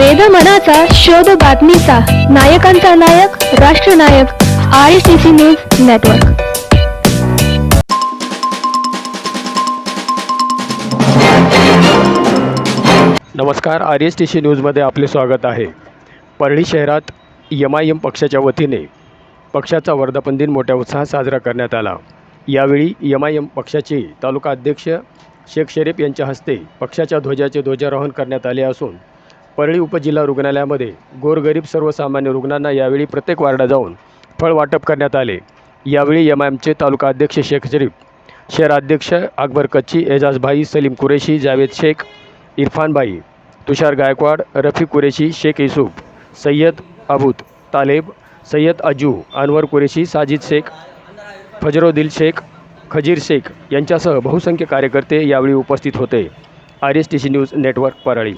वेद मनाचा शोध बातमीचा. नायकांचा नायक राष्ट्रनायक I C C news network नमस्कार आर एस टी सी न्यूजमध्ये आपले स्वागत आहे. परळी शहरात यम आय एम पक्षाच्या वतीने पक्षाचा वर्धापन दिन मोठ्या उत्साहात साजरा करण्यात आला. यावेळी एम आय एम पक्षाचे तालुका अध्यक्ष शेख शरीफ यांच्या हस्ते पक्षाच्या ध्वजाचे ध्वजारोहण करण्यात आले असून परळी उपजिल्हा रुग्णालयामध्ये गोरगरीब सर्वसामान्य रुग्णांना यावेळी प्रत्येक वार्डात जाऊन फळ वाटप करण्यात आले. यावेळी एम आय एमचे तालुका अध्यक्ष शेख शरीफ शहराध्यक्ष अकबर कच्ची एजाजभाई सलीम कुरेशी जावेद शेख इरफानभाई तुषार गायकवाड रफी कुरेशी शेख युसुफ सय्यद अबूत तालेब सय्यद अजू अनवर कुरेशी साजिद शेख फजरोदिल शेख खजीर शेख यांच्यासह बहुसंख्य कार्यकर्ते यावेळी उपस्थित होते. R S T C news network Parli.